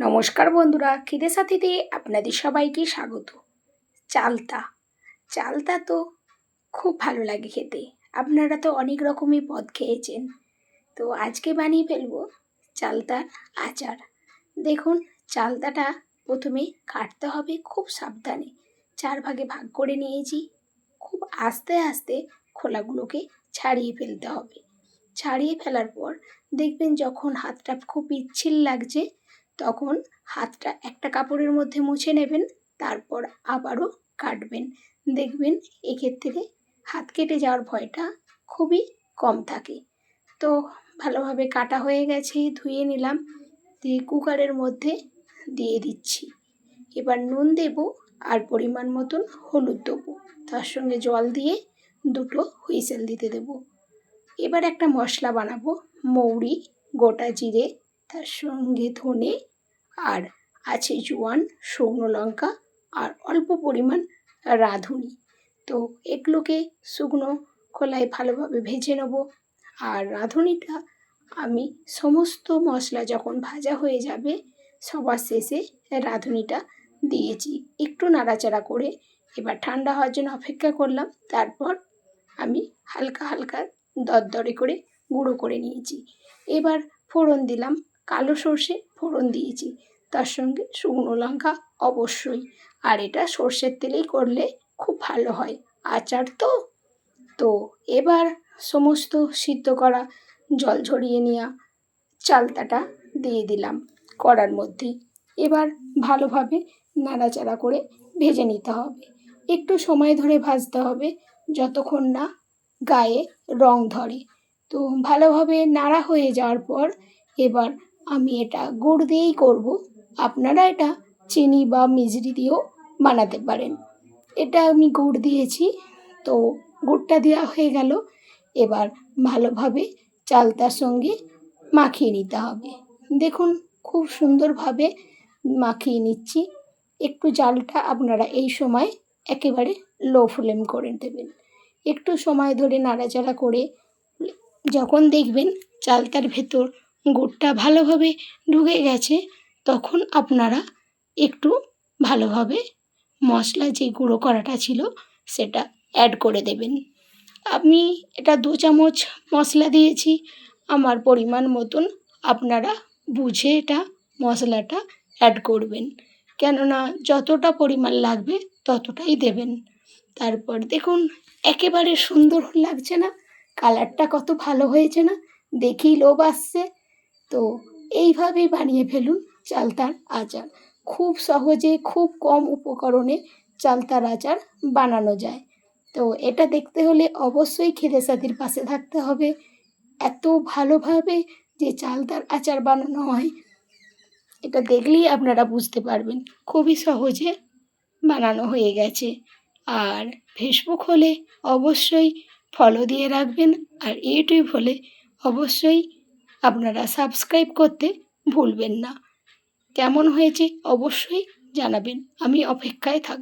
নমস্কার বন্ধুরা, খিদে সাথীতে আপনাদের সবাইকে স্বাগত। চালতা। চালতা তো খুব ভালো লাগে খেতে। আপনারা তো অনেক রকমই পদ খেয়েছেন। তো আজকে বানিয়ে ফেলব চালতার আচার। দেখুন, চালতাটা প্রথমে কাটতে হবে খুব সাবধানে। চার ভাগে ভাগ করে নিয়েছি। খুব আস্তে আস্তে খোলাগুলোকে ছাড়িয়ে ফেলতে হবে। ছাড়িয়ে ফেলার পর দেখবেন যখন হাতটা খুব পিচ্ছিল লাগছে তখন হাতটা একটা কাপড়ের মধ্যে মুছে নেবেন, তারপর আবারও কাটবেন। দেখবেন এক্ষেত্রে হাত কেটে যাওয়ার ভয়টা খুবই কম থাকে। তো ভালোভাবে কাটা হয়ে গেছে, ধুয়ে নিলাম, দিয়ে কুকারের মধ্যে দিয়ে দিচ্ছি। এবার নুন দেব আর পরিমাণ মতন হলুদ দেবো। তার সঙ্গে জল দিয়ে দুটো হুইসেল দিতে দেব। এবার একটা মশলা বানাবো, মৌরি, গোটা জিরে, তার সঙ্গে ধনে আর আছে জোয়ান, শুকনো লঙ্কা আর অল্প পরিমাণ রাঁধুনি। তো এগুলোকে শুকনো খোলায় ভালোভাবে ভেজে নেব। আর রাঁধুনিটা আমি সমস্ত মশলা যখন ভাজা হয়ে যাবে, সবার শেষে রাঁধুনিটা দিয়েছি। একটু নাড়াচাড়া করে এবার ঠান্ডা হওয়ার জন্য অপেক্ষা করলাম। তারপর আমি হালকা হালকা দরদরে করে গুঁড়ো করে নিয়েছি। এবার ফোড়ন দিলাম, কালো সর্ষে ফোড়ন দিয়েছি। তার সঙ্গে শুকনো লঙ্কা অবশ্যই। আর এটা সর্ষের তেলেই করলে খুব ভালো হয়। আচার তো? তো এবার সমস্ত সিদ্ধ করা জল ঝরিয়ে নেওয়া চালতাটা দিয়ে দিলাম কড়ার মধ্যে। এবার ভালোভাবে নাড়াচাড়া করে ভেজে নিতে হবে। একটু সময় ধরে ভাজতে হবে যতক্ষণ না গায়ে রং ধরে। তো ভালোভাবে নাড়া হয়ে যাওয়ার পর এবার আমি এটা গুড় দিয়েই করব। আপনারা এটা চিনি বা মিজরি দিয়েও বানাতে পারেন। এটা আমি গুড় দিয়েছি, তো গুড়টা দেওয়া হয়ে গেল। এবার ভালোভাবে চালতার সঙ্গে মাখিয়ে নিতে হবে। দেখুন, খুব সুন্দরভাবে মাখিয়ে নিচ্ছি। একটু জালটা আপনারা এই সময় একেবারে লো ফ্লেম করে দেবেন। একটু সময় ধরে নাড়াচাড়া করে যখন দেখবেন চালতার ভেতর গুড়টা ভালোভাবে ঢুকে গেছে তখন আপনারা একটু ভালোভাবে মশলা যে গুঁড়ো করাটা ছিল সেটা অ্যাড করে দেবেন। আমি এটা দু চামচ মশলা দিয়েছি। আমার পরিমাণ মতন আপনারা বুঝে এটা মশলাটা অ্যাড করবেন। কেননা যতটা পরিমাণ লাগবে ততটাই দেবেন। তারপর দেখুন, একেবারে সুন্দর লাগছে না। কালারটা কত ভালো হয়েছে না। দেখেই লোভ আসছে। তো এইভাবেই বানিয়ে ফেলুন। চালতার আচার। খুব সহজে খুব কম উপকরণে চালতার আচার বানানো যায়। তো এটা দেখতে হলে অবশ্যই খেদে সাথীর পাশে থাকতে হবে। এত ভালোভাবে যে চালতার আচার বানানো হয়, এটা দেখলেই আপনারা বুঝতে পারবেন খুবই সহজে বানানো হয়ে গেছে। আর ফেসবুক হলে অবশ্যই ফলো দিয়ে রাখবেন আর ইউটিউব হলে অবশ্যই আপনারা সাবস্ক্রাইব করতে ভুলবেন না। কেমন হয়েছে অবশ্যই জানাবেন। আমি অপেক্ষায় থাকব